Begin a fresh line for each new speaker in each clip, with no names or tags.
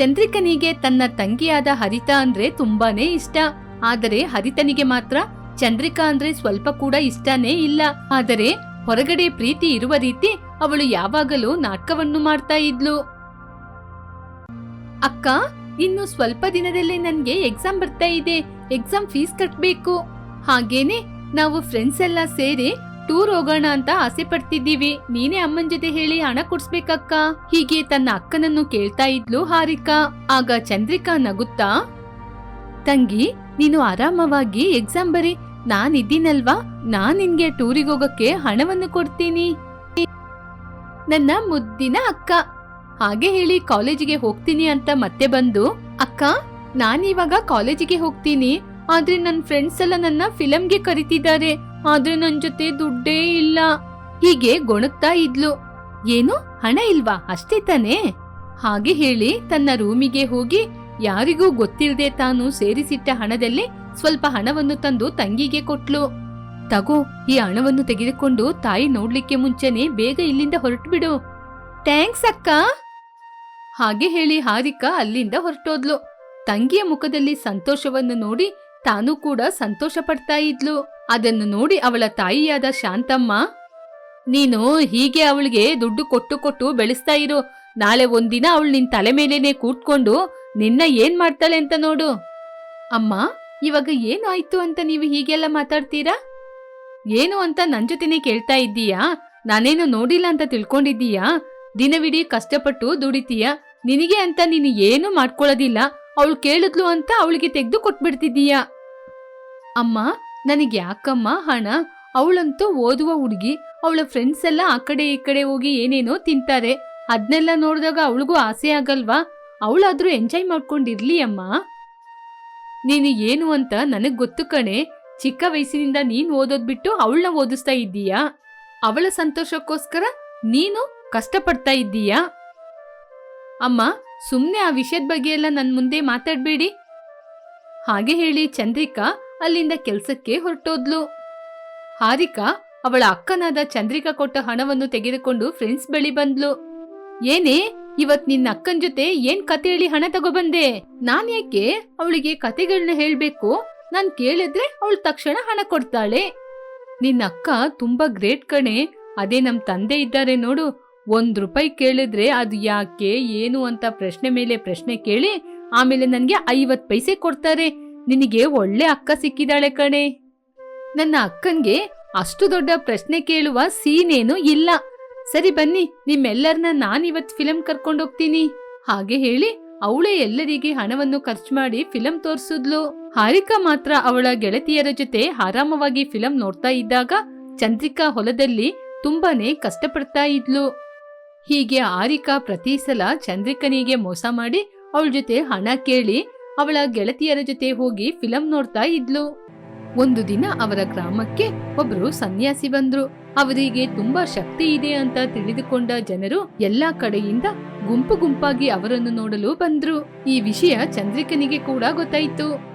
ಚಂದ್ರಿಕನಿಗೆ ತನ್ನ ತಂಗಿಯಾದ ಹರಿತ ಅಂದ್ರೆ ತುಂಬಾನೇ ಇಷ್ಟ. ಆದರೆ ಹರಿತನಿಗೆ ಮಾತ್ರ ಚಂದ್ರಿಕಾ ಅಂದ್ರೆ ಸ್ವಲ್ಪ ಕೂಡ ಇಷ್ಟನೇ ಇಲ್ಲ. ಆದರೆ ಹೊರಗಡೆ ಪ್ರೀತಿ ಇರುವ ರೀತಿ ಅವಳು ಯಾವಾಗಲೂ ನಾಟಕವನ್ನು ಮಾಡ್ತಾ ಇದ್ಲು. ಅಕ್ಕ, ಇನ್ನು ಸ್ವಲ್ಪ ದಿನದಲ್ಲೇ ನನ್ಗೆ ಎಕ್ಸಾಮ್ ಬರ್ತಾ ಇದೆ. ಎಕ್ಸಾಮ್ ಫೀಸ್ ಕಟ್ಬೇಕು. ಹಾಗೇನೆ ನಾವು ಫ್ರೆಂಡ್ಸ್ ಎಲ್ಲ ಸೇರಿ ಟೂರ್ ಹೋಗೋಣ ಅಂತ ಆಸೆ ಪಡ್ತಿದ್ದೀವಿ. ನೀನೇ ಅಮ್ಮನ ಜೊತೆ ಹೇಳಿ ಹಣ ಕೊಡ್ಸ್ಬೇಕಕ್ಕ? ಹೀಗೆ ತನ್ನ ಅಕ್ಕನನ್ನು ಕೇಳ್ತಾ ಇದ್ಲು ಹಾರಿಕಾ. ಆಗ ಚಂದ್ರಿಕಾ ನಗುತ್ತಾ, ತಂಗಿ, ನೀನು ಆರಾಮವಾಗಿ ಎಕ್ಸಾಮ್ ಬರಿ. ನಾನಿದ್ದೀನಲ್ವಾ? ನಾನ್ ನಿನ್ಗೆ ಟೂರಿಗೆ ಹೋಗಕ್ಕೆ ಹಣವನ್ನು ಕೊಡ್ತೀನಿ. ನನ್ನ ಮುದ್ದಿನ ಅಕ್ಕ. ಹಾಗೆ ಹೇಳಿ ಕಾಲೇಜಿಗೆ ಹೋಗ್ತೀನಿ ಅಂತ ಮತ್ತೆ ಬಂದು, ಅಕ್ಕ ನಾನಿವಾಗ ಕಾಲೇಜಿಗೆ ಹೋಗ್ತೀನಿ. ಆದ್ರೆ ನನ್ನ ಫ್ರೆಂಡ್ಸ್ ಎಲ್ಲ ನನ್ನ ಫಿಲಂಗೆ ಕರಿತಿದ್ದಾರೆ. ಆದ್ರೆ ನನ್ ಜೊತೆ ದುಡ್ಡೇ ಇಲ್ಲ. ಹೀಗೆ ಗೊಣಗ್ತಾ ಇದ್ಲು. ಏನು? ಹಣ ಇಲ್ವಾ? ಅಷ್ಟೇ ತಾನೇ? ಹಾಗೆ ಹೇಳಿ ತನ್ನ ರೂಮಿಗೆ ಹೋಗಿ ಯಾರಿಗೂ ಗೊತ್ತಿಲ್ಲದೆ ತಾನು ಸೇರಿಸಿಟ್ಟ ಹಣದಲ್ಲಿ ಸ್ವಲ್ಪ ಹಣವನ್ನು ತಂದು ತಂಗಿಗೆ ಕೊಟ್ಲು. ತಗೋ, ಈ ಹಣವನ್ನು ತೆಗೆದುಕೊಂಡು ತಾಯಿ ನೋಡ್ಲಿಕ್ಕೆ ಮುಂಚೆನೆ ಬೇಗ ಇಲ್ಲಿಂದ ಹೊರಟು ಬಿಡು ಥ್ಯಾಂಕ್ಸ್ ಅಕ್ಕ. ಹಾಗೆ ಹೇಳಿ ಹಾರಿಕಾ ಅಲ್ಲಿಂದ ಹೊರಟೋದ್ಲು. ತಂಗಿಯ ಮುಖದಲ್ಲಿ ಸಂತೋಷವನ್ನು ನೋಡಿ ತಾನು ಕೂಡ ಸಂತೋಷ ಪಡ್ತಾ ಇದ್ಲು. ಅದನ್ನು ನೋಡಿ ಅವಳ ತಾಯಿಯಾದ ಶಾಂತಮ್ಮ, ನೀನು ಹೀಗೆ ಅವಳಿಗೆ ದುಡ್ಡು ಕೊಟ್ಟು ಕೊಟ್ಟು ಬೆಳೆಸ್ತಾ ಇರು. ನಾಳೆ ಒಂದಿನ ಅವಳು ನಿನ್ ತಲೆ ಮೇಲೇನೆ ಕೂತ್ಕೊಂಡು ನಿನ್ನ ಏನ್ ಮಾಡ್ತಾಳೆ ಅಂತ ನೋಡು. ಅಮ್ಮ, ಇವಾಗ ಏನು ಆಯ್ತು ಅಂತ ನೀವು ಹೀಗೆಲ್ಲ ಮಾತಾಡ್ತೀರಾ? ಏನು ಅಂತ ನನ್ ಜೊತೆನೆ ಕೇಳ್ತಾ ಇದ್ದೀಯಾ? ನಾನೇನು ನೋಡಿಲ್ಲ ಅಂತ ತಿಳ್ಕೊಂಡಿದ್ದೀಯಾ? ದಿನವಿಡೀ ಕಷ್ಟಪಟ್ಟು ದುಡಿತೀಯ? ನಿನಗೆ ಅಂತ ನೀನು ಏನು ಮಾಡ್ಕೊಳ್ಳೋದಿಲ್ಲ. ಅವಳು ಕೇಳಿದ್ಲು ಅಂತ ಅವಳಿಗೆ ತೆಗೆದು ಕೊಟ್ಬಿಡ್ತಿದ್ದೀಯಾ? ಅಮ್ಮ ನನಗೆ ಯಾಕಮ್ಮ ಹಣ? ಅವಳಂತೂ ಓದುವ ಹುಡುಗಿ, ಅವಳ ಫ್ರೆಂಡ್ಸ್ ಎಲ್ಲ ಆ ಕಡೆ ಈ ಕಡೆ ಹೋಗಿ ಏನೇನೋ ತಿಂತಾರೆ. ಅದನ್ನೆಲ್ಲ ನೋಡಿದಾಗ ಅವಳಿಗೂ ಆಸೆ ಆಗಲ್ವಾ? ಅವಳಾದ್ರೂ ಎಂಜಾಯ್ ಮಾಡ್ಕೊಂಡಿರ್ಲಿ ಅಮ್ಮ ನೀನು ಏನು ಅಂತ ನನಗ್ ಗೊತ್ತು ಕಣೆ. ಚಿಕ್ಕ ವಯಸ್ಸಿನಿಂದ ನೀನ್ ಓದೋದ್ ಬಿಟ್ಟು ಅವಳನ್ನ ಓದಿಸ್ತಾ ಇದ್ದೀಯಾ? ಅವಳ ಸಂತೋಷಕ್ಕೋಸ್ಕರ ನೀನು ಕಷ್ಟಪಡ್ತಾ ಇದ್ದೀಯಾ? ಅಮ್ಮ, ಸುಮ್ನೆ ಆ ವಿಷಯದ ಬಗ್ಗೆ ಎಲ್ಲ ನನ್ನ ಮುಂದೆ ಮಾತಾಡ್ಬೇಡಿ. ಹಾಗೆ ಹೇಳಿ ಚಂದ್ರಿಕಾ ಅಲ್ಲಿಂದ ಕೆಲಸಕ್ಕೆ ಹೊರಟೋದ್ಲು. ಹಾರಿಕಾ ಅವಳ ಅಕ್ಕನಾದ ಚಂದ್ರಿಕಾ ಕೊಟ್ಟ ಹಣವನ್ನು ತೆಗೆದುಕೊಂಡು ಫ್ರೆಂಡ್ಸ್ ಬಳಿ ಬಂದ್ಲು. ಏನೇ, ಇವತ್ ನಿನ್ನ ಅಕ್ಕನ ಜೊತೆ ಏನ್ ಕತೆ ಹೇಳಿ ಹಣ ತಗೊಬಂದೆ ನಾನ್ ಯಾಕೆ ಅವಳಿಗೆ ಕತೆಗಳನ್ನ ಹೇಳ್ಬೇಕು? ನಾನ್ ಕೇಳಿದ್ರೆ ಅವಳು ತಕ್ಷಣ ಹಣ ಕೊಡ್ತಾಳೆ. ನಿನ್ನ ಅಕ್ಕ ತುಂಬಾ ಗ್ರೇಟ್ ಕಣೆ. ಅದೇ ನಮ್ ತಂದೆ ಇದ್ದಾರೆ ನೋಡು. ಒಂದ್ ರೂಪಾಯಿ ಕೇಳಿದ್ರೆ ಅದು ಯಾಕೆ, ಏನು ಅಂತ ಪ್ರಶ್ನೆ ಮೇಲೆ ಪ್ರಶ್ನೆ ಕೇಳಿ ಆಮೇಲೆ ನನ್ಗೆ ಐವತ್ ಪೈಸೆ ಕೊಡ್ತಾರೆ. ನಿನಗೆ ಒಳ್ಳೆ ಅಕ್ಕ ಸಿಕ್ಕಿದಾಳೆ ಕಣೆ. ನನ್ನ ಅಕ್ಕನ್ಗೆ ಅಷ್ಟು ದೊಡ್ಡ ಪ್ರಶ್ನೆ ಕೇಳುವ ಸೀನೇನೂ ಇಲ್ಲ. ಸರಿ ಬನ್ನಿ ನಿಮ್ಮೆಲ್ಲರನ್ನ ನಾನಿವತ್ ಫಿಲಂ ಕರ್ಕೊಂಡೋಗ್ತೀನಿ. ಹಾಗೆ ಹೇಳಿ ಅವಳೇ ಎಲ್ಲರಿಗೆ ಹಣವನ್ನು ಖರ್ಚು ಮಾಡಿ ಫಿಲಂ ತೋರಿಸಿದ್ಲು. ಹಾರಿಕಾ ಮಾತ್ರ ಅವಳ ಗೆಳತಿಯರ ಜೊತೆ ಆರಾಮವಾಗಿ ಫಿಲಂ ನೋಡ್ತಾ ಇದ್ದಾಗ ಚಂದ್ರಿಕಾ ಹೊಲದಲ್ಲಿ ತುಂಬಾನೇ ಕಷ್ಟಪಡ್ತಾ ಇದ್ಲು. ಹೀಗೆ ಹಾರಿಕಾ ಪ್ರತಿ ಸಲ ಚಂದ್ರಿಕನಿಗೆ ಮೋಸ ಮಾಡಿ ಅವಳ ಜೊತೆ ಹಣ ಕೇಳಿ ಅವಳ ಗೆಳತಿಯರ ಜೊತೆ ಹೋಗಿ ಫಿಲಂ ನೋಡ್ತಾ ಇದ್ಲು. ಒಂದು ದಿನ ಅವರ ಗ್ರಾಮಕ್ಕೆ ಒಬ್ರು ಸನ್ಯಾಸಿ ಬಂದ್ರು. ಅವರಿಗೆ ತುಂಬಾ ಶಕ್ತಿ ಇದೆ ಅಂತ ತಿಳಿದುಕೊಂಡ ಜನರು ಎಲ್ಲಾ ಕಡೆಯಿಂದ ಗುಂಪು ಗುಂಪಾಗಿ ಅವರನ್ನು ನೋಡಲು ಬಂದ್ರು. ಈ ವಿಷಯ ಚಂದ್ರಿಕನಿಗೆ ಕೂಡ ಗೊತ್ತಾಯ್ತು.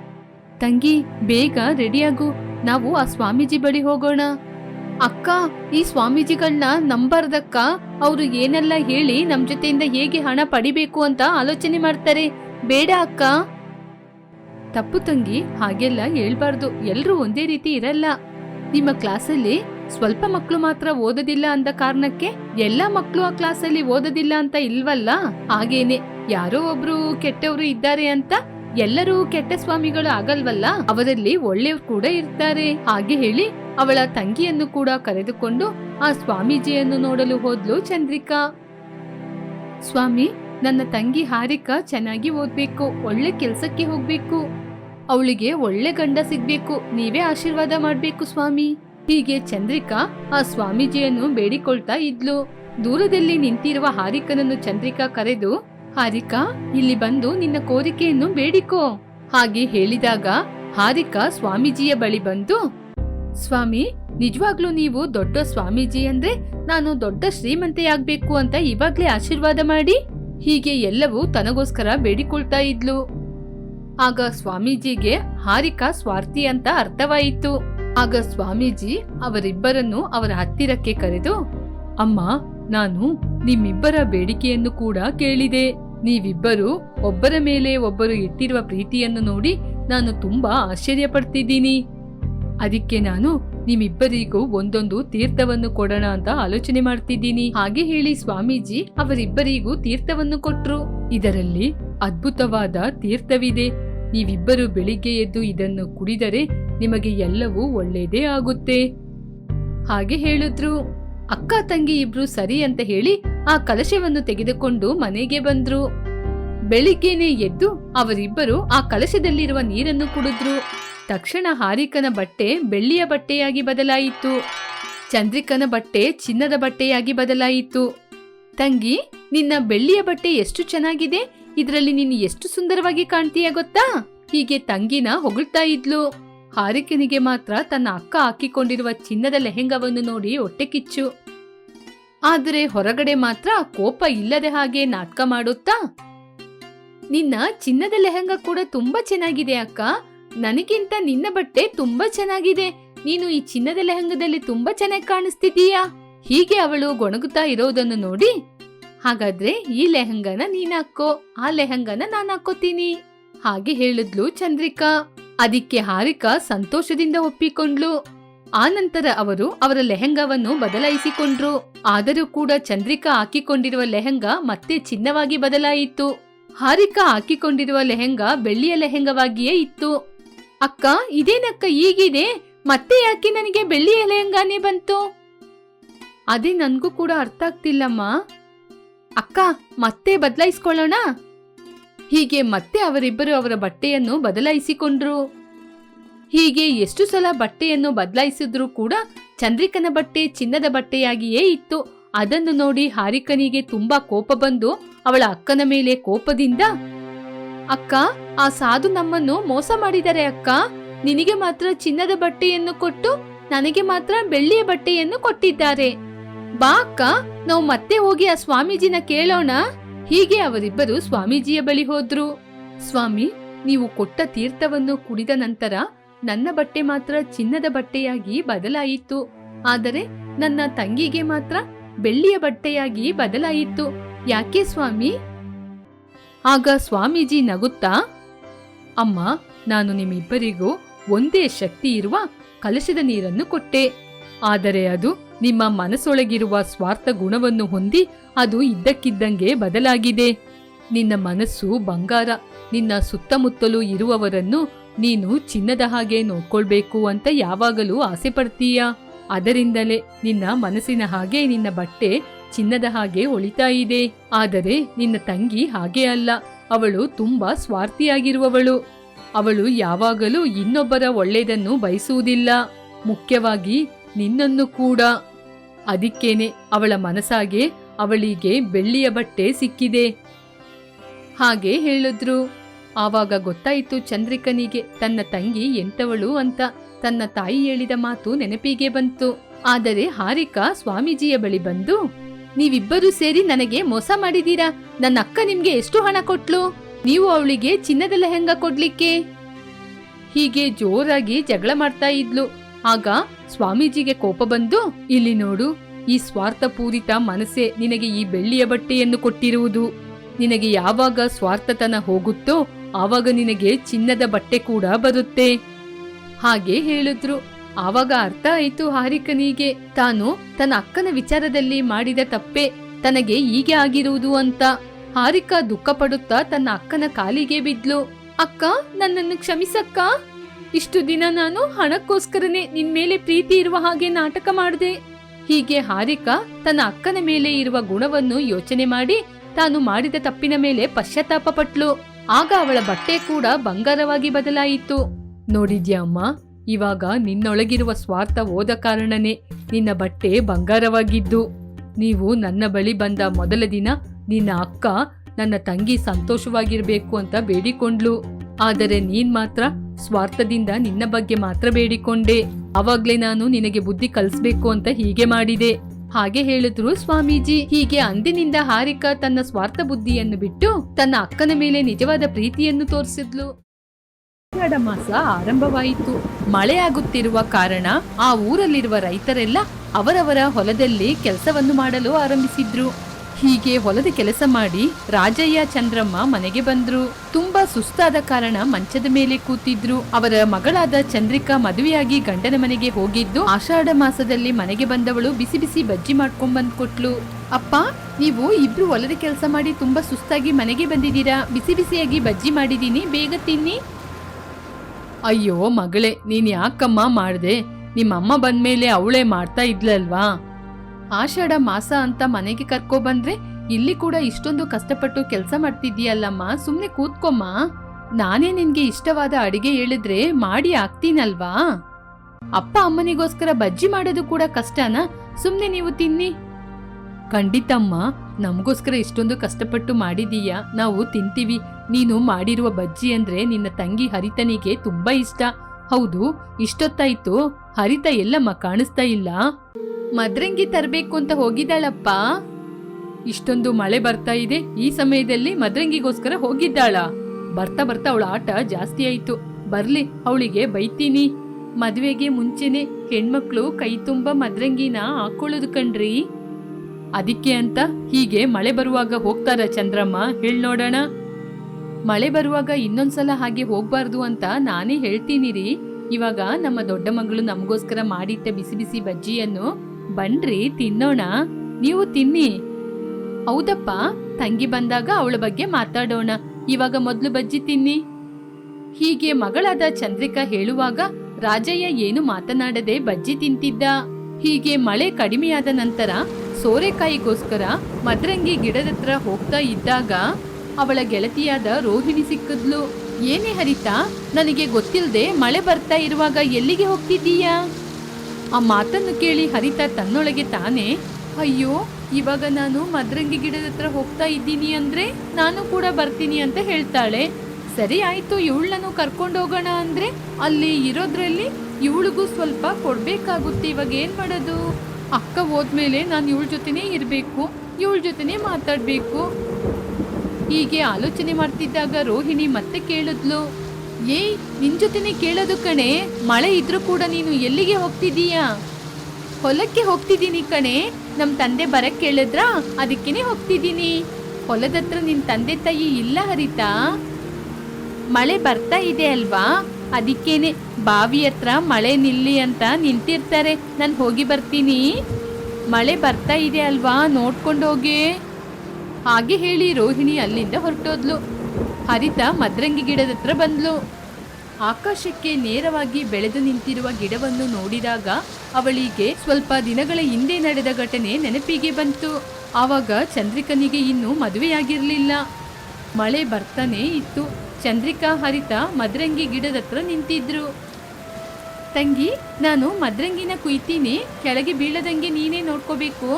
ತಂಗಿ, ಬೇಗ ರೆಡಿಯಾಗು. ನಾವು ಆ ಸ್ವಾಮೀಜಿ ಬಳಿ ಹೋಗೋಣ. ಅಕ್ಕ, ಈ ಸ್ವಾಮೀಜಿಗಳನ್ನ ನಂಬಾರ್ದಕ್ಕ. ಅವರು ಏನೆಲ್ಲ ಹೇಳಿ ನಮ್ ಜೊತೆಯಿಂದ ಹೇಗೆ ಹಣ ಪಡಿಬೇಕು ಅಂತ ಆಲೋಚನೆ ಮಾಡ್ತಾರೆ. ಬೇಡ ಅಕ್ಕ. ತಪ್ಪು ತಂಗಿ ಹಾಗೆಲ್ಲ ಹೇಳ್ಬಾರ್ದು. ಎಲ್ರೂ ಒಂದೇ ರೀತಿ ಇರಲ್ಲ. ನಿಮ್ಮ ಕ್ಲಾಸಲ್ಲಿ ಸ್ವಲ್ಪ ಮಕ್ಕಳು ಮಾತ್ರ ಓದೋದಿಲ್ಲ ಅಂದ ಕಾರಣಕ್ಕೆ ಎಲ್ಲ ಮಕ್ಕಳು ಆ ಕ್ಲಾಸಲ್ಲಿ ಓದೋದಿಲ್ಲ ಅಂತ ಇಲ್ವಲ್ಲ? ಹಾಗೇನೆ. ಯಾರೋ ಒಬ್ರು ಕೆಟ್ಟವರು ಇದ್ದಾರೆ ಅಂತ ಎಲ್ಲರೂ ಕೆಟ್ಟ ಸ್ವಾಮಿಗಳು ಆಗಲ್ವಲ್ಲ? ಅವರಲ್ಲಿ ಒಳ್ಳೆಯವ್ರು ಕೂಡ ಇರ್ತಾರೆ. ಹಾಗೆ ಹೇಳಿ ಅವಳ ತಂಗಿಯನ್ನು ಕೂಡ ಕರೆದುಕೊಂಡು ಆ ಸ್ವಾಮೀಜಿಯನ್ನು ನೋಡಲು ಹೋದ್ಲು ಚಂದ್ರಿಕಾ. ಸ್ವಾಮಿ ನನ್ನ ತಂಗಿ ಹಾರಿಕಾ ಚೆನ್ನಾಗಿ ಓದ್ಬೇಕು, ಒಳ್ಳೆ ಕೆಲ್ಸಕ್ಕೆ ಹೋಗ್ಬೇಕು. ಅವಳಿಗೆ ಒಳ್ಳೆ ಗಂಡ ಸಿಗ್ಬೇಕು, ನೀವೇ ಆಶೀರ್ವಾದ ಮಾಡ್ಬೇಕು ಸ್ವಾಮಿ. ಹೀಗೆ ಚಂದ್ರಿಕಾ ಆ ಸ್ವಾಮೀಜಿಯನ್ನು ಬೇಡಿಕೊಳ್ತಾ ಇದ್ಲು. ದೂರದಲ್ಲಿ ನಿಂತಿರುವ ಹಾರಿಕನನ್ನು ಚಂದ್ರಿಕಾ ಕರೆದು, ಹಾರಿಕಾ, ಇಲ್ಲಿ ಬಂದು ನಿನ್ನ ಕೋರಿಕೆಯನ್ನು ಬೇಡಿಕೋ. ಹಾಗೆ ಹೇಳಿದಾಗ ಹಾರಿಕಾ ಸ್ವಾಮೀಜಿಯ ಬಳಿ ಬಂದು, ಸ್ವಾಮಿ, ನಿಜವಾಗ್ಲೂ ನೀವು ದೊಡ್ಡ ಸ್ವಾಮೀಜಿ ಅಂದ್ರೆ ನಾನು ದೊಡ್ಡ ಶ್ರೀಮಂತೆಯಾಗ್ಬೇಕು ಅಂತ ಇವಾಗ್ಲೇ ಆಶೀರ್ವಾದ ಮಾಡಿ? ಹೀಗೆ ಎಲ್ಲವೂ ತನಗೋಸ್ಕರ ಬೇಡಿಕೊಳ್ತಾ ಇದ್ಲು. ಆಗ ಸ್ವಾಮೀಜಿಗೆ ಹಾರಿಕಾ ಸ್ವಾರ್ಥಿ ಅಂತ ಅರ್ಥವಾಯಿತು. ಆಗ ಸ್ವಾಮೀಜಿ ಅವರಿಬ್ಬರನ್ನು ಅವರ ಹತ್ತಿರಕ್ಕೆ ಕರೆದು, ಅಮ್ಮ, ನಾನು ನಿಮ್ಮಿಬ್ಬರ ಬೇಡಿಕೆಯನ್ನು ಕೂಡ ಕೇಳಿದೆ. ನೀವಿಬ್ಬರು ಒಬ್ಬರ ಮೇಲೆ ಒಬ್ಬರು ಇಟ್ಟಿರುವ ಪ್ರೀತಿಯನ್ನು ನೋಡಿ ನಾನು ತುಂಬಾ ಆಶ್ಚರ್ಯ ಪಡ್ತಿದ್ದೀನಿ ಅದಕ್ಕೆ ನಾನು ನಿಮ್ಮಿಬ್ಬರಿಗೂ ಒಂದೊಂದು ತೀರ್ಥವನ್ನು ಕೊಡೋಣ ಅಂತ ಆಲೋಚನೆ ಮಾಡ್ತಿದ್ದೀನಿ. ಹಾಗೆ ಹೇಳಿ ಸ್ವಾಮೀಜಿ, ಅವರಿಬ್ಬರಿಗೂ ತೀರ್ಥವನ್ನು ಕೊಟ್ರು. ಇದರಲ್ಲಿ ಅದ್ಭುತವಾದ ತೀರ್ಥವಿದೆ. ನೀವಿಬ್ಬರು ಬೆಳಿಗ್ಗೆ ಎದ್ದು ಇದನ್ನು ಕುಡಿದರೆ ನಿಮಗೆ ಎಲ್ಲವೂ ಒಳ್ಳೆಯದೇ ಆಗುತ್ತೆ. ಹಾಗೆ ಹೇಳಿದ್ರು. ಅಕ್ಕ, ತಂಗಿ ಇಬ್ರು ಸರಿ ಅಂತ ಹೇಳಿ ಆ ಕಲಶವನ್ನು ತೆಗೆದುಕೊಂಡು ಮನೆಗೆ ಬಂದ್ರು. ಬೆಳಿಗ್ಗೆನೆ ಎದ್ದು ಅವರಿಬ್ಬರು ಆ ಕಲಶದಲ್ಲಿರುವ ನೀರನ್ನು ಕುಡಿದ್ರು. ತಕ್ಷಣ ಹಾರಿಕನ ಬಟ್ಟೆ ಬೆಳ್ಳಿಯ ಬಟ್ಟೆಯಾಗಿ ಬದಲಾಯಿತು. ಚಂದ್ರಿಕನ ಬಟ್ಟೆ ಚಿನ್ನದ ಬಟ್ಟೆಯಾಗಿ ಬದಲಾಯಿತು. ತಂಗಿ, ನಿನ್ನ ಬೆಳ್ಳಿಯ ಬಟ್ಟೆ ಎಷ್ಟು ಚೆನ್ನಾಗಿದೆ? ಇದರಲ್ಲಿ ನೀನು ಎಷ್ಟು ಸುಂದರವಾಗಿ ಕಾಣ್ತೀಯ ಗೊತ್ತಾ? ಹೀಗೆ ತಂಗಿನ ಹೊಗಳ್ತಾ ಇದ್ಲು. ಹಾರಿಕನಿಗೆ ಮಾತ್ರ ತನ್ನ ಅಕ್ಕ ಹಾಕಿಕೊಂಡಿರುವ ಚಿನ್ನದ ಲೆಹೆಂಗವನ್ನು ನೋಡಿ ಹೊಟ್ಟೆ ಕಿಚ್ಚು. ಆದರೆ ಹೊರಗಡೆ ಮಾತ್ರ ಕೋಪ ಇಲ್ಲದೆ ಹಾಗೆ ನಾಟಕ ಮಾಡುತ್ತಾ? ನಿನ್ನ ಚಿನ್ನದ ಲೆಹೆಂಗ ಕೂಡ ತುಂಬಾ ಚೆನ್ನಾಗಿದೆ ಅಕ್ಕ. ನನಗಿಂತ ನಿನ್ನ ಬಟ್ಟೆ ತುಂಬಾ ಚೆನ್ನಾಗಿದೆ. ನೀನು ಈ ಚಿನ್ನದ ಲೆಹಂಗದಲ್ಲಿ ತುಂಬಾ ಚೆನ್ನಾಗಿ ಕಾಣಿಸ್ತಿದೀಯಾ ಹೀಗೆ ಅವಳು ಗೊಣಗುತ್ತಾ ಇರೋದನ್ನು ನೋಡಿ. ಹಾಗಾದ್ರೆ ಈ ಲೆಹಂಗನ ನೀನ್ ಹಾಕೋ, ಆ ಲೆಹಂಗನ ನಾನ್ ಹಾಕೋತೀನಿ. ಹಾಗೆ ಹೇಳಿದ್ಲು ಚಂದ್ರಿಕಾ. ಅದಕ್ಕೆ ಹಾರಿಕಾ ಸಂತೋಷದಿಂದ ಒಪ್ಪಿಕೊಂಡ್ಲು. ನಂತರ ಅವರು ಅವರ ಲೆಹಂಗವನ್ನು ಬದಲಾಯಿಸಿಕೊಂಡ್ರು. ಆದರೂ ಕೂಡ ಚಂದ್ರಿಕಾ ಹಾಕಿಕೊಂಡಿರುವ ಲೆಹಂಗಾ ಮತ್ತೆ ಚಿನ್ನವಾಗಿ ಬದಲಾಯಿತು. ಹಾರಿಕಾ ಹಾಕಿಕೊಂಡಿರುವ ಲೆಹಂಗ ಬೆಳ್ಳಿಯ ಲೆಹಂಗವಾಗಿಯೇ ಇತ್ತು. ಅಕ್ಕ, ಇದೇನಕ್ಕ ಈಗಿದೆ ಮತ್ತೆ ಯಾಕೆ ನನಗೆ ಬೆಳ್ಳಿ ಎಲೆ ಹಂಗಾನೆ ಬಂತು? ಅದೇ ನನಗೂ ಕೂಡ ಅರ್ಥ ಆಗ್ತಿಲ್ಲಮ್ಮ. ಅಕ್ಕ, ಮತ್ತೆ ಬದಲಾಯಿಸ್ಕೊಳ್ಳೋಣ? ಹೀಗೆ ಮತ್ತೆ ಅವರಿಬ್ಬರು ಅವರ ಬಟ್ಟೆಯನ್ನು ಬದಲಾಯಿಸಿಕೊಂಡ್ರು. ಹೀಗೆ ಎಷ್ಟು ಸಲ ಬಟ್ಟೆಯನ್ನು ಬದಲಾಯಿಸಿದ್ರೂ ಕೂಡ ಚಂದ್ರಿಕನ ಬಟ್ಟೆ ಚಿನ್ನದ ಬಟ್ಟೆಯಾಗಿಯೇ ಇತ್ತು. ಅದನ್ನು ನೋಡಿ ಹಾರಿಕನಿಗೆ ತುಂಬಾ ಕೋಪ ಬಂದು ಅವಳ ಅಕ್ಕನ ಮೇಲೆ ಕೋಪದಿಂದ, ಅಕ್ಕ ಆ ಸಾಧು ನಮ್ಮನ್ನು ಮೋಸ ಮಾಡಿದರೆ ಅಕ್ಕ, ನಿನಗೆ ಮಾತ್ರ ಚಿನ್ನದ ಬಟ್ಟೆಯನ್ನು ಕೊಟ್ಟು ನನಗೆ ಮಾತ್ರ ಬೆಳ್ಳಿಯ ಬಟ್ಟೆಯನ್ನು ಕೊಟ್ಟಿದ್ದಾರೆ. ಬಾ ಅಕ್ಕ, ನಾವು ಮತ್ತೆ ಹೋಗಿ ಆ ಸ್ವಾಮೀಜಿನ ಕೇಳೋಣ. ಹೀಗೆ ಅವರಿಬ್ಬರು ಸ್ವಾಮೀಜಿಯ ಬಳಿ ಹೋದ್ರು. ಸ್ವಾಮಿ, ನೀವು ಕೊಟ್ಟ ತೀರ್ಥವನ್ನು ಕುಡಿದ ನಂತರ ನನ್ನ ಬಟ್ಟೆ ಮಾತ್ರ ಚಿನ್ನದ ಬಟ್ಟೆಯಾಗಿ ಬದಲಾಯಿತು. ಆದರೆ ನನ್ನ ತಂಗಿಗೆ ಮಾತ್ರ ಬೆಳ್ಳಿಯ ಬಟ್ಟೆಯಾಗಿ ಬದಲಾಯಿತು. ಯಾಕೆ ಸ್ವಾಮಿ? ಆಗ ಸ್ವಾಮೀಜಿ ನಗುತ್ತಾ ಅಮ್ಮ, ನಾನು ನಿಮ್ಮಿಬ್ಬರಿಗೂ ಒಂದೇ ಶಕ್ತಿ ಇರುವ ಕಲಶದ ನೀರನ್ನು ಕೊಟ್ಟೆ. ಆದರೆ ಅದು ನಿಮ್ಮ ಮನಸ್ಸೊಳಗಿರುವ ಸ್ವಾರ್ಥ ಗುಣವನ್ನು ಹೊಂದಿ ಅದು ಇದ್ದಕ್ಕಿದ್ದಂಗೆ ಬದಲಾಗಿದೆ. ನಿನ್ನ ಮನಸ್ಸು ಬಂಗಾರ, ನಿನ್ನ ಸುತ್ತಮುತ್ತಲೂ ಇರುವವರನ್ನು ನೀನು ಚಿನ್ನದ ಹಾಗೆ ನೋಡ್ಕೊಳ್ಬೇಕು ಅಂತ ಯಾವಾಗಲೂ ಆಸೆ ಪಡ್ತೀಯ ಅದರಿಂದಲೇ ನಿನ್ನ ಮನಸ್ಸಿನ ಹಾಗೆ ನಿನ್ನ ಬಟ್ಟೆ ಚಿನ್ನದ ಹಾಗೆ ಒಳಿತಾ ಇದೆ. ಆದರೆ ನಿನ್ನ ತಂಗಿ ಹಾಗೆ ಅಲ್ಲ. ಅವಳು ತುಂಬಾ ಸ್ವಾರ್ಥಿಯಾಗಿರುವವಳು. ಅವಳು ಯಾವಾಗಲೂ ಇನ್ನೊಬ್ಬರ ಒಳ್ಳೆಯದನ್ನು ಬಯಸುವುದಿಲ್ಲ. ಮುಖ್ಯವಾಗಿ ನಿನ್ನನ್ನು ಕೂಡ. ಅದಕ್ಕೇನೆ ಅವಳ ಮನಸಾಗೆ ಅವಳಿಗೆ ಬೆಳ್ಳಿಯ ಬಟ್ಟೆ ಸಿಕ್ಕಿದೆ. ಹಾಗೆ ಹೇಳಿದ್ರು. ಆವಾಗ ಗೊತ್ತಾಯಿತು ಚಂದ್ರಿಕನಿಗೆ ತನ್ನ ತಂಗಿ ಎಂತವಳು ಅಂತ ತನ್ನ ತಾಯಿ ಹೇಳಿದ ಮಾತು ನೆನಪಿಗೆ ಬಂತು. ಆದರೆ ಹಾರಿಕಾ ಸ್ವಾಮೀಜಿಯ ಬಳಿ ಬಂದು ನೀವಿಬ್ಬರೂ ಸೇರಿ ನನಗೆ ಮೋಸ ಮಾಡಿದೀರಾ? ನನ್ನ ಅಕ್ಕ ನಿಮ್ಗೆ ಎಷ್ಟು ಹಣ ಕೊಟ್ಲು? ನೀವು ಅವಳಿಗೆ ಚಿನ್ನದ ಹೆಂಗ ಕೊಡ್ಲಿಕ್ಕೆ? ಹೀಗೆ ಜೋರಾಗಿ ಜಗಳ ಮಾಡ್ತಾ ಇದ್ಲು. ಆಗ ಸ್ವಾಮೀಜಿಗೆ ಕೋಪ ಬಂದು, ಇಲ್ಲಿ ನೋಡು, ಈ ಸ್ವಾರ್ಥಪೂರಿತ ಮನಸ್ಸೇ ನಿನಗೆ ಈ ಬೆಳ್ಳಿಯ ಬಟ್ಟೆಯನ್ನು ಕೊಟ್ಟಿರುವುದು. ನಿನಗೆ ಯಾವಾಗ ಸ್ವಾರ್ಥತನ ಹೋಗುತ್ತೋ, ಆವಾಗ ನಿನಗೆ ಚಿನ್ನದ ಬಟ್ಟೆ ಕೂಡ ಬರುತ್ತೆ. ಹಾಗೆ ಹೇಳಿದ್ರು. ಆವಾಗ ಅರ್ಥ ಆಯಿತು ಹಾರಿಕನಿಗೆ. ತಾನು ತನ್ನ ಅಕ್ಕನ ವಿಚಾರದಲ್ಲಿ ಮಾಡಿದ ತಪ್ಪೆ ತನಗೆ ಹೀಗೆ ಆಗಿರುವುದು ಅಂತ. ಹಾರಿಕಾ ದುಃಖ ಪಡುತ್ತಾ ತನ್ನ ಅಕ್ಕನ ಕಾಲಿಗೆ ಬಿದ್ಲು. ಅಕ್ಕ, ನನ್ನನ್ನು ಕ್ಷಮಿಸಕ್ಕ? ಇಷ್ಟು ದಿನ ನಾನು ಹಣಕ್ಕೋಸ್ಕರನೇ ನಿನ್ ಮೇಲೆ ಪ್ರೀತಿ ಇರುವ ಹಾಗೆ ನಾಟಕ ಮಾಡಿದೆ. ಹೀಗೆ ಹಾರಿಕಾ ತನ್ನ ಅಕ್ಕನ ಮೇಲೆ ಇರುವ ಗುಣವನ್ನು ಯೋಚನೆ ಮಾಡಿ ತಾನು ಮಾಡಿದ ತಪ್ಪಿನ ಮೇಲೆ ಪಶ್ಚಾತ್ತಾಪ ಪಟ್ಲು. ಆಗ ಅವಳ ಬಟ್ಟೆ ಕೂಡ ಬಂಗಾರವಾಗಿ ಬದಲಾಯಿತು. ನೋಡಿದ್ಯಾ ಅಮ್ಮ ಇವಾಗ ನಿನ್ನೊಳಗಿರುವ ಸ್ವಾರ್ಥ ಹೋದ ಕಾರಣನೇ ನಿನ್ನ ಬಟ್ಟೆ ಬಂಗಾರವಾಗಿದ್ದು. ನೀವು ನನ್ನ ಬಳಿ ಬಂದ ಮೊದಲ ದಿನ ನಿನ್ನ ಅಕ್ಕ ನನ್ನ ತಂಗಿ ಸಂತೋಷವಾಗಿರ್ಬೇಕು ಅಂತ ಬೇಡಿಕೊಂಡ್ಲು ಆದರೆ ನೀನ್ ಮಾತ್ರ ಸ್ವಾರ್ಥದಿಂದ ನಿನ್ನ ಬಗ್ಗೆ ಮಾತ್ರ ಬೇಡಿಕೊಂಡೆ. ಅವಾಗ್ಲೇ ನಾನು ನಿನಗೆ ಬುದ್ಧಿ ಕಲಿಸ್ಬೇಕು ಅಂತ ಹೀಗೆ ಮಾಡಿದೆ. ಹಾಗೆ ಹೇಳಿದ್ರು ಸ್ವಾಮೀಜಿ. ಹೀಗೆ ಅಂದಿನಿಂದ ಹಾರಿಕಾ ತನ್ನ ಸ್ವಾರ್ಥ ಬುದ್ಧಿಯನ್ನು ಬಿಟ್ಟು ತನ್ನ ಅಕ್ಕನ ಮೇಲೆ ನಿಜವಾದ ಪ್ರೀತಿಯನ್ನು ತೋರಿಸಿದ್ಲು. ಆಷಾಢ ಮಾಸ ಆರಂಭವಾಯಿತು ಮಳೆಯಾಗುತ್ತಿರುವ ಕಾರಣ ಆ ಊರಲ್ಲಿರುವ ರೈತರೆಲ್ಲ ಅವರವರ ಹೊಲದಲ್ಲಿ ಕೆಲಸವನ್ನು ಮಾಡಲು ಆರಂಭಿಸಿದ್ರು. ಹೀಗೆ ಹೊಲದ ಕೆಲಸ ಮಾಡಿ ರಾಜಯ್ಯ ಚಂದ್ರಮ್ಮ ಮನೆಗೆ ಬಂದ್ರು. ತುಂಬಾ ಸುಸ್ತಾದ ಕಾರಣ ಮಂಚದ ಮೇಲೆ ಕೂತಿದ್ರು. ಅವರ ಮಗಳಾದ ಚಂದ್ರಿಕಾ ಮದುವೆಯಾಗಿ ಗಂಡನ ಮನೆಗೆ ಹೋಗಿದ್ದು ಆಷಾಢ ಮಾಸದಲ್ಲಿ ಮನೆಗೆ ಬಂದವಳು ಬಿಸಿ ಬಿಸಿ ಬಜ್ಜಿ ಮಾಡ್ಕೊಂಡ್ ಬಂದ್ ಕೊಟ್ಲು ಅಪ್ಪ, ನೀವು ಇಬ್ರು ಹೊಲದ ಕೆಲಸ ಮಾಡಿ ತುಂಬಾ ಸುಸ್ತಾಗಿ ಮನೆಗೆ ಬಂದಿದ್ದೀರಾ? ಬಿಸಿ ಬಿಸಿಯಾಗಿ ಬಜ್ಜಿ ಮಾಡಿದೀನಿ ಬೇಗ ತಿನ್ನಿ. ಅಯ್ಯೋ ಮಗಳೇ, ನೀನ್ ಯಾಕಮ್ಮ ಮಾಡ್ದೆ? ನಿಮ್ಮಮ್ಮ ಬಂದ್ಮೇಲೆ ಅವಳೇ ಮಾಡ್ತಾ ಇದ್ಲಲ್ವಾ? ಆಷಾಢ ಮಾಸ ಅಂತ ಮನೆಗೆ ಕರ್ಕೊ ಬಂದ್ರೆ ಇಲ್ಲಿ ಕೂಡ ಇಷ್ಟೊಂದು ಕಷ್ಟಪಟ್ಟು ಕೆಲಸ ಮಾಡ್ತಿದ್ದೀಯಲ್ಲಮ್ಮ, ಸುಮ್ನೆ ಕೂತ್ಕೊಮ್ಮ. ನಾನೇ ನಿನ್ಗೆ ಇಷ್ಟವಾದ ಅಡಿಗೆ ಹೇಳಿದ್ರೆ ಮಾಡಿ ಹಾಕ್ತೀನಲ್ವಾ? ಅಪ್ಪ ಅಮ್ಮನಿಗೋಸ್ಕರ ಬಜ್ಜಿ ಮಾಡೋದು ಕೂಡ ಕಷ್ಟನಾ? ಸುಮ್ನೆ ನೀವು ತಿನ್ನಿ. ಖಂಡಿತಮ್ಮ. ನಮಗೋಸ್ಕರ ಇಷ್ಟೊಂದು ಕಷ್ಟಪಟ್ಟು ಮಾಡಿದೀಯ? ನಾವು ತಿಂತೀವಿ. ನೀನು ಮಾಡಿರುವ ಬಜ್ಜಿ ಅಂದ್ರೆ ನಿನ್ನ ತಂಗಿ ಹರಿತನಿಗೆ ತುಂಬಾ ಇಷ್ಟ. ಹೌದು, ಇಷ್ಟೊತ್ತಾಯ್ತು. ಹರಿತ ಎಲ್ಲಮ್ಮ ಕಾಣಿಸ್ತಾ ಇಲ್ಲ? ಮದ್ರಂಗಿ ತರಬೇಕು ಅಂತ ಹೋಗಿದ್ದಾಳಪ್ಪ. ಇಷ್ಟೊಂದು ಮಳೆ ಬರ್ತಾ ಇದೆ. ಈ ಸಮಯದಲ್ಲಿ ಮದ್ರಂಗಿಗೋಸ್ಕರ ಹೋಗಿದ್ದಾಳ. ಬರ್ತಾ ಬರ್ತಾ ಅವಳ ಆಟ ಜಾಸ್ತಿ ಆಯ್ತು. ಬರ್ಲಿ, ಅವಳಿಗೆ ಬೈತೀನಿ. ಮದುವೆಗೆ ಮುಂಚೆನೆ ಹೆಣ್ಮಕ್ಳು ಕೈ ತುಂಬ ಮದ್ರಂಗಿನ ಹಾಕೊಳ್ಳೋದು ಕಣ್ರಿ. ಅದಕ್ಕೆ ಅಂತ ಹೀಗೆ ಮಳೆ ಬರುವಾಗ ಹೋಗ್ತಾರ ಚಂದ್ರಮ್ಮ, ಹೇಳ್ ನೋಡೋಣ. ಮಳೆ ಬರುವಾಗ ಇನ್ನೊಂದ್ಸಲ ಹಾಗೆ ಹೋಗ್ಬಾರ್ದು ಅಂತ ನಾನೇ ಹೇಳ್ತೀನಿ ರೀ ಇವಾಗ ನಮ್ಮ ದೊಡ್ಡ ಮಗಳು ನಮಗೋಸ್ಕರ ಮಾಡಿಟ್ಟ ಬಿಸಿ ಬಿಸಿ ಬಜ್ಜಿಯನ್ನು ಬನ್ರಿ, ತಿನ್ನೋಣ. ನೀವು ತಿನ್ನಿ. ಹೌದಪ್ಪ, ತಂಗಿ ಬಂದಾಗ ಅವಳ ಬಗ್ಗೆ ಮಾತಾಡೋಣ. ಇವಾಗ ಮೊದ್ಲು ಬಜ್ಜಿ ತಿನ್ನಿ. ಹೀಗೆ ಮಗಳಾದ ಚಂದ್ರಿಕಾ ಹೇಳುವಾಗ ರಾಜಯ್ಯ ಏನು ಮಾತನಾಡದೆ ಬಜ್ಜಿ ತಿಂತಿದ್ದ? ಹೀಗೆ ಮಳೆ ಕಡಿಮೆಯಾದ ನಂತರ ಸೋರೆಕಾಯಿಗೋಸ್ಕರ ಮದ್ರಂಗಿ ಗಿಡದತ್ರ ಹೋಗ್ತಾ ಇದ್ದಾಗ ಅವಳ ಗೆಳತಿಯಾದ ರೋಹಿಣಿ ಸಿಕ್ಕಿದ್ಲು. ಏನೇ ಹರಿತಾ, ನನಗೆ ಗೊತ್ತಿಲ್ಲದೆ ಮಳೆ ಬರ್ತಾ ಇರುವಾಗ ಎಲ್ಲಿಗೆ ಹೋಗ್ತಿದ್ದೀಯಾ? ಆ ಮಾತನ್ನು ಕೇಳಿ ಹರಿತಾ ತನ್ನೊಳಗೆ ತಾನೇ, ಅಯ್ಯೋ, ಇವಾಗ ನಾನು ಮದ್ರಂಗಿ ಗಿಡದ ಹತ್ರ ಹೋಗ್ತಾ ಇದ್ದೀನಿ ಅಂದ್ರೆ ನಾನು ಕೂಡ ಬರ್ತೀನಿ ಅಂತ ಹೇಳ್ತಾಳೆ. ಸರಿ ಆಯ್ತು, ಇವಳನ್ನು ಕರ್ಕೊಂಡು ಹೋಗೋಣ ಅಂದ್ರೆ ಅಲ್ಲಿ ಇರೋದ್ರಲ್ಲಿ ಇವಳಿಗೂ ಸ್ವಲ್ಪ ಕೊಡ್ಬೇಕಾಗುತ್ತೆ, ಇವಾಗ ಏನ್ ಮಾಡೋದು? ಅಕ್ಕ ಹೋದ್ಮೇಲೆ ನಾನು ಇವಳ ಜೊತೆನೇ ಇರಬೇಕು, ಇವಳ ಜೊತೆನೇ ಮಾತಾಡಬೇಕು. ಹೀಗೆ ಆಲೋಚನೆ ಮಾಡ್ತಿದ್ದಾಗ ರೋಹಿಣಿ ಮತ್ತೆ ಕೇಳಿದ್ಲು, ಏಯ್, ನಿನ್ ಜೊತೆನೇ ಕೇಳೋದು ಕಣೆ, ಮಳೆ ಇದ್ರೂ ಕೂಡ ನೀನು ಎಲ್ಲಿಗೆ ಹೋಗ್ತಿದ್ದೀಯಾ? ಹೊಲಕ್ಕೆ ಹೋಗ್ತಿದ್ದೀನಿ ಕಣೆ ನಮ್ಮ ತಂದೆ ಬರಕ್ಕೆ ಕೇಳಿದ್ರ? ಅದಕ್ಕೇನೆ ಹೋಗ್ತಿದ್ದೀನಿ. ಹೊಲದತ್ರ ನಿನ್ ತಂದೆ ತಾಯಿ ಇಲ್ಲ ಹರಿತಾ? ಮಳೆ ಬರ್ತಾ ಇದೆ ಅಲ್ವಾ? ಅದಕ್ಕೇನೆ ಬಾವಿ ಹತ್ರ ಮಳೆ ನಿಲ್ಲಿ ಅಂತ ನಿಂತಿರ್ತಾರೆ. ನಾನು ಹೋಗಿ ಬರ್ತೀನಿ. ಮಳೆ ಬರ್ತಾ ಇದೆ ಅಲ್ವಾ? ನೋಡ್ಕೊಂಡು ಹೋಗಿ. ಹಾಗೆ ಹೇಳಿ ರೋಹಿಣಿ ಅಲ್ಲಿಂದ ಹೊರಟೋದ್ಲು. ಹರಿತ ಮದ್ರಂಗಿ ಗಿಡದ ಹತ್ರ ಬಂದ್ಲು. ಆಕಾಶಕ್ಕೆ ನೇರವಾಗಿ ಬೆಳೆದು ನಿಂತಿರುವ ಗಿಡವನ್ನು ನೋಡಿದಾಗ ಅವಳಿಗೆ ಸ್ವಲ್ಪ ದಿನಗಳ ಹಿಂದೆ ನಡೆದ ಘಟನೆ ನೆನಪಿಗೆ ಬಂತು. ಆವಾಗ ಚಂದ್ರಿಕನಿಗೆ ಇನ್ನೂ ಮದುವೆಯಾಗಿರಲಿಲ್ಲ. ಮಳೆ ಬರ್ತಾನೇ ಇತ್ತು. ಚಂದ್ರಿಕಾ ಹರಿತ ಮದ್ರಂಗಿ ಗಿಡದ ಹತ್ರ ನಿಂತಿದ್ರು. ತಂಗಿ, ನಾನು ಮದ್ರಂಗಿನ ಕುಯ್ತೀನಿ, ಕೆಳಗೆ ಬೀಳದಂಗೆ ನೀನೇ ನೋಡ್ಕೋಬೇಕು.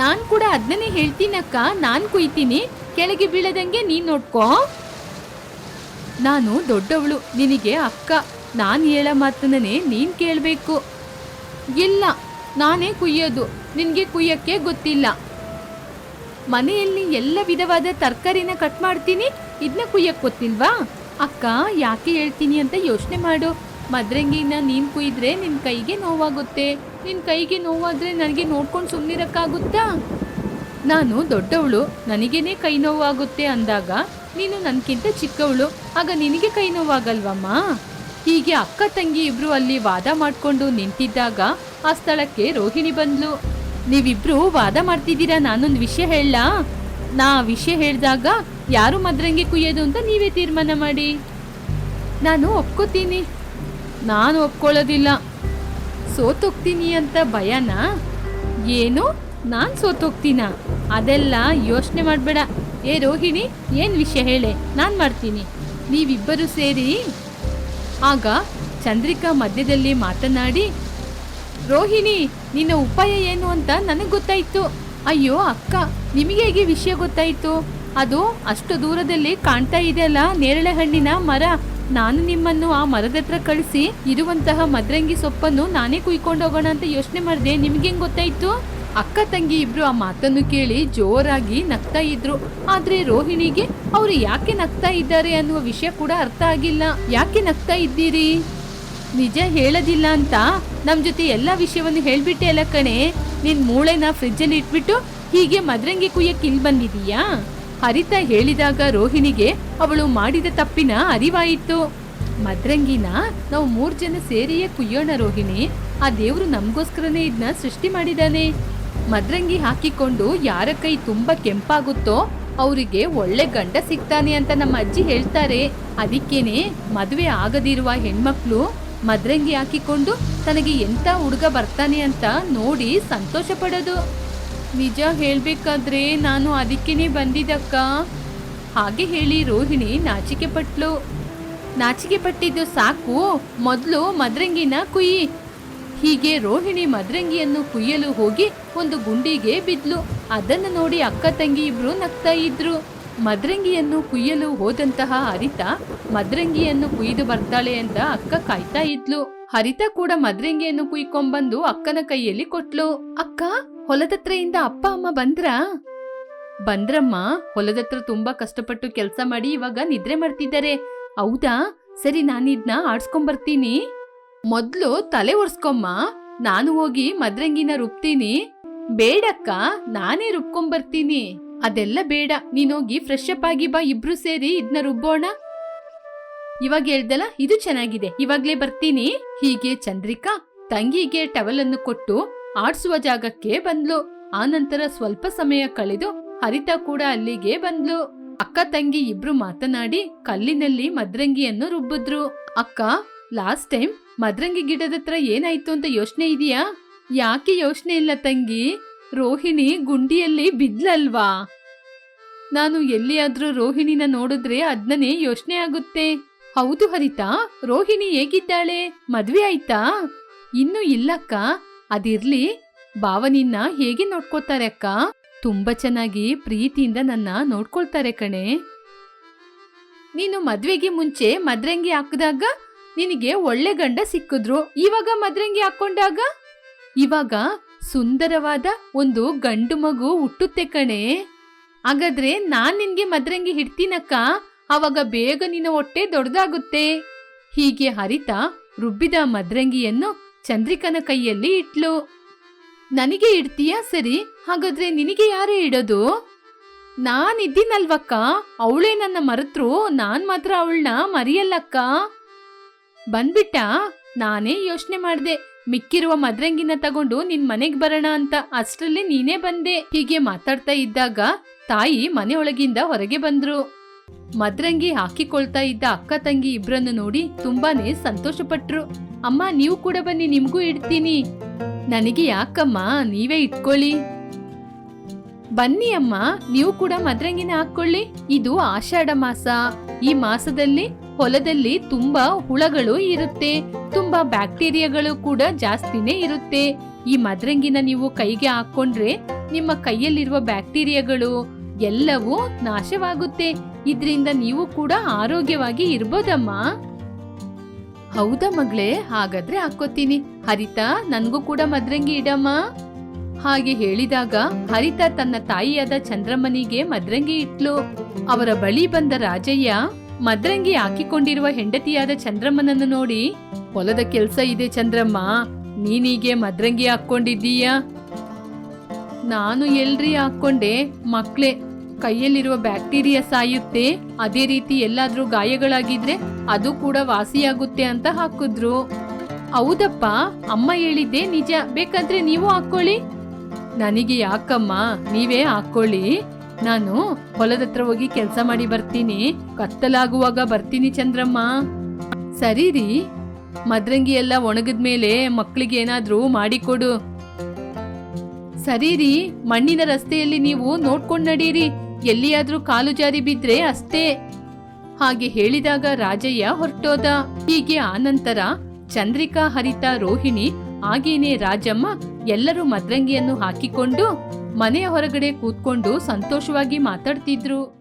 ನಾನು ಕೂಡ ಅದನ್ನೇ ಹೇಳ್ತೀನಕ್ಕ ನಾನು ಕುಯ್ತೀನಿ, ಕೆಳಗೆ ಬೀಳದಂಗೆ ನೀನು ನೋಡ್ಕೋ. ನಾನು ದೊಡ್ಡವಳು, ನಿನಗೆ ಅಕ್ಕ, ನಾನು ಹೇಳೋ ಮಾತನ್ನೇ ನೀನು ಕೇಳಬೇಕು. ಇಲ್ಲ, ನಾನೇ ಕುಯ್ಯೋದು, ನಿನಗೆ ಕುಯ್ಯಕ್ಕೆ ಗೊತ್ತಿಲ್ಲ. ಮನೆಯಲ್ಲಿ ಎಲ್ಲ ವಿಧವಾದ ತರಕಾರಿನ ಕಟ್ ಮಾಡ್ತೀನಿ ಇದನ್ನ ಕುಯ್ಯಕ್ ಗೊತ್ತಿಲ್ವಾ ಅಕ್ಕ, ಯಾಕೆ ಹೇಳ್ತೀನಿ ಅಂತ ಯೋಚನೆ ಮಾಡು. ಮದ್ರಂಗಿನ ನೀನ್ ಕುಯ್ದ್ರೆ ನಿನ್ ಕೈಗೆ ನೋವಾಗುತ್ತೆ. ನಿನ್ ಕೈಗೆ ನೋವಾದ್ರೆ ನನಗೆ ನೋಡ್ಕೊಂಡು ಸುಮ್ಮನಿರಕ್ಕಾಗುತ್ತಾ ನಾನು ದೊಡ್ಡವಳು, ನನಗೇನೆ ಕೈ ನೋವಾಗುತ್ತೆ ಅಂದಾಗ ನೀನು ನನ್ಕಿಂತ ಚಿಕ್ಕವಳು, ಆಗ ನಿನಗೆ ಕೈ ನೋವಾಗಲ್ವಮ್ಮ? ಹೀಗೆ ಅಕ್ಕ ತಂಗಿ ಇಬ್ರು ಅಲ್ಲಿ ವಾದ ಮಾಡ್ಕೊಂಡು ನಿಂತಿದ್ದಾಗ ಆ ಸ್ಥಳಕ್ಕೆ ರೋಹಿಣಿ ಬಂದ್ಲು. ನೀವಿಬ್ರು ವಾದ ಮಾಡ್ತಿದ್ದೀರಾ ನಾನೊಂದು ವಿಷಯ ಹೇಳಲಾ? ನಾ ವಿಷಯ ಹೇಳಿದಾಗ ಯಾರು ಮದ್ರಂಗಿ ಕುಯ್ಯೋದು ಅಂತ ನೀವೇ ತೀರ್ಮಾನ ಮಾಡಿ. ನಾನು ಒಪ್ಕೋತೀನಿ. ನಾನು ಒಪ್ಕೊಳ್ಳೋದಿಲ್ಲ. ಸೋತೋಗ್ತೀನಿ ಅಂತ ಭಯನಾ? ಏನು? ನಾನು ಸೋತೋಗ್ತೀನ? ಅದೆಲ್ಲ ಯೋಚನೆ ಮಾಡಬೇಡ. ಏ ರೋಹಿಣಿ, ಏನು ವಿಷಯ ಹೇಳೆ? ನಾನು ಮಾಡ್ತೀನಿ. ನೀವಿಬ್ಬರು ಸೇರಿ ಆಗ ಚಂದ್ರಿಕಾ ಮಧ್ಯದಲ್ಲಿ ಮಾತನಾಡಿ, ರೋಹಿಣಿ, ನಿನ್ನ ಉಪಾಯ ಏನು ಅಂತ ನನಗೆ ಗೊತ್ತಾಯಿತು. ಅಯ್ಯೋ, ಅಕ್ಕ ನಿಮಗೆ ಹೇಗೆ ವಿಷಯ ಗೊತ್ತಾಯ್ತು? ಅದು ಅಷ್ಟು ದೂರದಲ್ಲಿ ಕಾಣ್ತಾ ಇದೆಯಲ್ಲ, ನೇರಳೆ ಹಣ್ಣಿನ ಮರ. ನಾನು ನಿಮ್ಮನ್ನು ಆ ಮರದ ಹತ್ರ ಕಳಿಸಿ ಇರುವಂತಹ ಮದ್ರಂಗಿ ಸೊಪ್ಪನ್ನು ನಾನೇ ಕುಯ್ಕೊಂಡು ಹೋಗೋಣ ಅಂತ ಯೋಚನೆ ಮಾಡಿದೆ. ನಿಮ್ಗೆ ಹೆಂಗ್ ಗೊತ್ತಾಯ್ತು? ಅಕ್ಕ ತಂಗಿ ಇಬ್ರು ಆ ಮಾತನ್ನು ಕೇಳಿ ಜೋರಾಗಿ ನಗ್ತಾ ಇದ್ರು. ಆದ್ರೆ ರೋಹಿಣಿಗೆ ಅವರು ಯಾಕೆ ನಗ್ತಾ ಇದ್ದಾರೆ ಅನ್ನುವ ವಿಷಯ ಕೂಡ ಅರ್ಥ ಆಗಿಲ್ಲ. ಯಾಕೆ ನಗ್ತಾ ಇದ್ದೀರಿ? ನಿಜ ಹೇಳೋದಿಲ್ಲ ಅಂತ. ನಮ್ ಜೊತೆ ಎಲ್ಲಾ ವಿಷಯವನ್ನು ಹೇಳ್ಬಿಟ್ಟೆ ಅಲ್ಲ ಕಣೆ. ನಿನ್ ಮೂಳೆನ ಫ್ರಿಜ್ಜಲ್ಲಿ ಇಟ್ಬಿಟ್ಟು ಹೀಗೆ ಮದ್ರಂಗಿ ಕುಯ್ಯಕ್ಕಿಲ್ ಬಂದಿದೀಯಾ? ಹರಿತ ಹೇಳಿದಾಗ ರೋಹಿಣಿಗೆ ಅವಳು ಮಾಡಿದ ತಪ್ಪಿನ ಅರಿವಾಯಿತು. ಮದ್ರಂಗಿನ ನಾವು ಮೂರ್ ಜನ ಸೇರಿಯೇ ಕುಯ್ಯೋಣ ರೋಹಿಣಿ. ಆ ದೇವರು ನಮಗೋಸ್ಕರನೇ ಇದನ್ನ ಸೃಷ್ಟಿ ಮಾಡಿದಾನೆ. ಮದ್ರಂಗಿ ಹಾಕಿಕೊಂಡು ಯಾರ ಕೈ ತುಂಬಾ ಕೆಂಪಾಗುತ್ತೋ ಅವರಿಗೆ ಒಳ್ಳೆ ಗಂಡ ಸಿಗ್ತಾನೆ ಅಂತ ನಮ್ಮ ಅಜ್ಜಿ ಹೇಳ್ತಾರೆ. ಅದಕ್ಕೇನೆ ಮದುವೆ ಆಗದಿರುವ ಹೆಣ್ಮಕ್ಳು ಮದ್ರಂಗಿ ಹಾಕಿಕೊಂಡು ತನಗೆ ಎಂತ ಹುಡುಗ ಬರ್ತಾನೆ ಅಂತ ನೋಡಿ ಸಂತೋಷ ಪಡೋದು. ನಿಜ ಹೇಳಬೇಕಾದ್ರೆ ನಾನು ಅದಕ್ಕೇ ಬಂದಿದ್ದಕ್ಕ? ಹಾಗೆ ಹೇಳಿ ರೋಹಿಣಿ ನಾಚಿಕೆ ಪಟ್ಲು ನಾಚಿಕೆ ಪಟ್ಟಿದ್ದು ಸಾಕು, ಮೊದಲು ಮದ್ರಂಗಿನ ಕುಯ್ಯಿ. ಹೀಗೆ ರೋಹಿಣಿ ಮದ್ರಂಗಿಯನ್ನು ಕುಯ್ಯಲು ಹೋಗಿ ಒಂದು ಗುಂಡಿಗೆ ಬಿದ್ಲು. ಅದನ್ನು ನೋಡಿ ಅಕ್ಕ ತಂಗಿ ಇಬ್ರು ನಗ್ತಾ ಇದ್ರು. ಮದ್ರಂಗಿಯನ್ನು ಕುಯ್ಯಲು ಹೋದಂತಹ ಅರಿತ ಮದ್ರಂಗಿಯನ್ನು ಕುಯ್ದು ಬರ್ತಾಳೆ ಅಂತ ಅಕ್ಕ ಕಾಯ್ತಾ ಇದ್ಲು. ಹರಿತ ಕೂಡ ಮದ್ರಂಗಿಯನ್ನು ಕುಯ್ಕೊಂಡ್ಬಂದು ಅಕ್ಕನ ಕೈಯಲ್ಲಿ ಕೊಟ್ಲು. ಅಕ್ಕ, ಹೊಲದತ್ರೆಯಿಂದ ಅಪ್ಪ, ಅಮ್ಮ ಬಂದ್ರಾ? ಬಂದ್ರಮ್ಮ, ಹೊಲದತ್ರ ತುಂಬಾ ಕಷ್ಟಪಟ್ಟು ಕೆಲಸ ಮಾಡಿ ಇವಾಗ ನಿದ್ರೆ ಮಾಡ್ತಿದ್ದಾರೆ. ಹೌದಾ? ಸರಿ, ನಾನಿದ್ನ ಆಡ್ಸ್ಕೊಂಬರ್ತೀನಿ. ಮೊದ್ಲು ತಲೆ ಒರ್ಸ್ಕೊಮ್ಮ. ನಾನು ಹೋಗಿ ಮದ್ರಂಗಿನ ರುಬ್ತೀನಿ. ಬೇಡಕ್ಕ, ನಾನೇ ರುಬ್ಕೊಂಬರ್ತೀನಿ. ಅದೆಲ್ಲ ಬೇಡ ನೀನೋಗಿ ಫ್ರೆಶ್ ಅಪ್ ಆಗಿ ಬಾ, ಇಬ್ರು ಸೇರಿ ಇದನ್ನ ರುಬ್ಬೋಣ. ಇವಾಗ ಹೇಳ್ದಲ್ಲ, ಇದು ಚೆನ್ನಾಗಿದೆ. ಇವಾಗ್ಲೇ ಬರ್ತೀನಿ. ಹೀಗೆ ಚಂದ್ರಿಕಾ ತಂಗಿಗೆ ಟವಲ್ ಅನ್ನು ಕೊಟ್ಟು ಆಡ್ಸುವ ಜಾಗಕ್ಕೆ ಬಂದ್ಲು. ಆನಂತರ ಸ್ವಲ್ಪ ಸಮಯ ಕಳೆದು ಹರಿತಾ ಕೂಡ ಅಲ್ಲಿಗೆ ಬಂದ್ಲು. ಅಕ್ಕ ತಂಗಿ ಇಬ್ರು ಮಾತನಾಡಿ ಕಲ್ಲಿನಲ್ಲಿ ಮದ್ರಂಗಿಯನ್ನು ರುಬ್ಬಿದ್ರು. ಅಕ್ಕ ಲಾಸ್ಟ್ ಟೈಮ್ ಮದ್ರಂಗಿ ಗಿಡದ ಹತ್ರ ಏನಾಯ್ತು ಅಂತ ಯೋಚನೆ ಇದೆಯಾ? ಯಾಕೆ ಯೋಚನೆ ಇಲ್ಲ ತಂಗಿ? ರೋಹಿಣಿ ಗುಂಡಿಯಲ್ಲಿ ಬಿದ್ಲಲ್ವಾ? ನಾನು ಎಲ್ಲಿಯಾದ್ರೂ ರೋಹಿಣಿನ ನೋಡಿದ್ರೆ ಅದ್ನನೇ ಯೋಚನೆ ಆಗುತ್ತೆ. ಹೌದು ಹರಿತಾ, ರೋಹಿಣಿ ಹೇಗಿದ್ದಾಳೆ? ಮದ್ವೆ ಆಯ್ತಾ? ಇನ್ನು ಇಲ್ಲಕ್ಕ. ಅದಿರ್ಲಿ, ಭಾವನಿನ್ನ ಹೇಗೆ ನೋಡ್ಕೋತಾರೆ ಅಕ್ಕ? ತುಂಬಾ ಚೆನ್ನಾಗಿ ಪ್ರೀತಿಯಿಂದ ನನ್ನ ನೋಡ್ಕೊಳ್ತಾರೆ ಕಣೆ. ನೀನು ಮದ್ವೆಗೆ ಮುಂಚೆ ಮದ್ರಂಗಿ ಹಾಕಿದಾಗ ನಿನಗೆ ಒಳ್ಳೆ ಗಂಡ ಸಿಕ್ಕಿದ್ರು. ಇವಾಗ ಮದ್ರಂಗಿ ಹಾಕೊಂಡಾಗ ಇವಾಗ ಸುಂದರವಾದ ಒಂದು ಗಂಡು ಮಗು ಹುಟ್ಟುತ್ತೆ ಕಣೆ. ಹಾಗಾದ್ರೆ ನಾನ್ ನಿನ್ಗೆ ಮದ್ರಂಗಿ ಹಿಡ್ತೀನಕ್ಕ? ಅವಾಗ ಬೇಗ ನಿನ್ನ ಹೊಟ್ಟೆ ದೊಡ್ಡದಾಗುತ್ತೆ. ಹೀಗೆ ಹರಿತ ರುಬ್ಬಿದ ಮದ್ರಂಗಿಯನ್ನು ಚಂದ್ರಿಕನ ಕೈಯಲ್ಲಿ ಇಟ್ಲು. ನನಗೆ ಇಡ್ತೀಯಾ ಸರಿ? ಹಾಗಾದ್ರೆ ನಿನಗೆ ಯಾರೇ ಇಡೋದು? ನಾನಿದ್ದೀನಲ್ವಕ್ಕ. ಅವಳೇ ನನ್ನ ಮರೆತ್ರು. ನಾನ್ ಮಾತ್ರ ಅವಳನ್ನ ಮರಿಯಲ್ಲಕ್ಕ. ಬಂದ್ಬಿಟ್ಟ. ನಾನೇ ಯೋಚನೆ ಮಾಡ್ದೆ. ಮಿಕ್ಕಿರುವ ಮದ್ರಂಗಿನ ತಗೊಂಡು ನಿನ್ ಮನೆಗ್ ಬರೋಣ ಅಂತ ಅಷ್ಟರಲ್ಲಿ ನೀನೇ ಬಂದೆ. ಹೀಗೆ ಮಾತಾಡ್ತಾ ಇದ್ದಾಗ ತಾಯಿ ಮನೆಯೊಳಗಿಂದ ಹೊರಗೆ ಬಂದ್ರು. ಮದ್ರಂಗಿ ಹಾಕಿಕೊಳ್ತಾ ಇದ್ದ ಅಕ್ಕ ತಂಗಿ ಇಬ್ರನ್ನು ನೋಡಿ ತುಂಬಾನೇ ಸಂತೋಷಪಟ್ರು. ಅಮ್ಮ, ನೀವು ಕೂಡ ಬನ್ನಿ, ನಿಮ್ಗೂ ಇಡ್ತೀನಿ. ನನಗೆ ಯಾಕಮ್ಮ? ನೀವೇ ಇಟ್ಕೊಳ್ಳಿ. ಬನ್ನಿ ಅಮ್ಮ, ನೀವು ಕೂಡ ಮದ್ರಂಗಿನ ಹಾಕೊಳ್ಳಿ ಇದು ಆಷಾಢ ಮಾಸ. ಈ ಮಾಸದಲ್ಲಿ ಹೊಲದಲ್ಲಿ ತುಂಬಾ ಹುಳಗಳು ಇರುತ್ತೆ. ತುಂಬಾ ಬ್ಯಾಕ್ಟೀರಿಯಾಗಳು ಕೂಡ ಜಾಸ್ತಿನೇ ಇರುತ್ತೆ. ಈ ಮದ್ರಂಗಿನ ನೀವು ಕೈಗೆ ಹಾಕೊಂಡ್ರೆ ನಿಮ್ಮ ಕೈಯಲ್ಲಿರುವ ಬ್ಯಾಕ್ಟೀರಿಯಾಗಳು ಎಲ್ಲವೂ ನಾಶವಾಗುತ್ತೆ. ಇದರಿಂದ ನೀವು ಕೂಡ ಆರೋಗ್ಯವಾಗಿ ಇರ್ಬೋದಮ್ಮ. ಹೌದಾ ಮಗಳೇ? ಹಾಗಾದ್ರೆ ಹಾಕೋತೀನಿ ಹರಿತಾ, ನನಗೂ ಕೂಡ ಮದ್ರಂಗಿ ಇಡಮ್ಮ. ಹಾಗೆ ಹೇಳಿದಾಗ ಹರಿತ ತನ್ನ ತಾಯಿಯಾದ ಚಂದ್ರಮ್ಮನಿಗೆ ಮದ್ರಂಗಿ ಇಟ್ಲು. ಅವರ ಬಳಿ ಬಂದ ರಾಜಯ್ಯ ಮದ್ರಂಗಿ ಹಾಕಿಕೊಂಡಿರುವ ಹೆಂಡತಿಯಾದ ಚಂದ್ರಮ್ಮನನ್ನು ನೋಡಿ, ಹೊಲದ ಕೆಲ್ಸ ಇದೆ ಚಂದ್ರಮ್ಮ. ನೀನೀಗೆ ಮದ್ರಂಗಿ ಹಾಕೊಂಡಿದ್ದೀಯಾ ನಾನು ಎಲ್ರಿ ಹಾಕೊಂಡೆ ಮಕ್ಳೇ ಕೈಯಲ್ಲಿರುವ ಬ್ಯಾಕ್ಟೀರಿಯಾ ಸಾಯುತ್ತೆ, ಅದೇ ರೀತಿ ಎಲ್ಲಾದ್ರೂ ಗಾಯಗಳಾಗಿದ್ರೆ ಅದು ಕೂಡ ವಾಸಿಯಾಗುತ್ತೆ ಅಂತ ಹಾಕಿದ್ರು. ಹೌದಪ್ಪ, ಅಮ್ಮ ಹೇಳಿದ್ದೆ ನಿಜ, ಬೇಕಾದ್ರೆ ನೀವು ಹಾಕೊಳ್ಳಿ ನನಗೆ ಯಾಕಮ್ಮ, ನೀವೇ ಹಾಕೊಳ್ಳಿ ನಾನು ಹೊಲದತ್ರ ಹೋಗಿ ಕೆಲಸ ಮಾಡಿ ಬರ್ತೀನಿ, ಕತ್ತಲಾಗುವಾಗ ಬರ್ತೀನಿ ಚಂದ್ರಮ್ಮ. ಸರಿ ರೀ, ಮದ್ರಂಗಿ ಎಲ್ಲ ಒಣಗಿದ್ಮೇಲೆ ಮಕ್ಕಳಿಗೆ ಏನಾದ್ರೂ ಮಾಡಿಕೊಡು. ಸರಿ ರೀ, ಮಣ್ಣಿನ ರಸ್ತೆಯಲ್ಲಿ ನೀವು ನೋಡ್ಕೊಂಡು ನಡೀರಿ. ಎಲ್ಲಿಯಾದ್ರೂ ಕಾಲು ಜಾರಿ ಬಿದ್ರೆ ಅಷ್ಟೇ. ಹಾಗೆ ಹೇಳಿದಾಗ ರಾಜಯ್ಯ ಹೊರಟೋದ. ಹೀಗೆ ಆನಂತರ ಚಂದ್ರಿಕಾ, ಹರಿತ, ರೋಹಿಣಿ, ಹಾಗೇನೆ ರಾಜಮ್ಮ ಎಲ್ಲರೂ ಮದ್ರಂಗಿಯನ್ನು ಹಾಕಿಕೊಂಡು ಮನೆಯ ಹೊರಗಡೆ ಕೂತ್ಕೊಂಡು ಸಂತೋಷವಾಗಿ ಮಾತಾಡ್ತಿದ್ರು.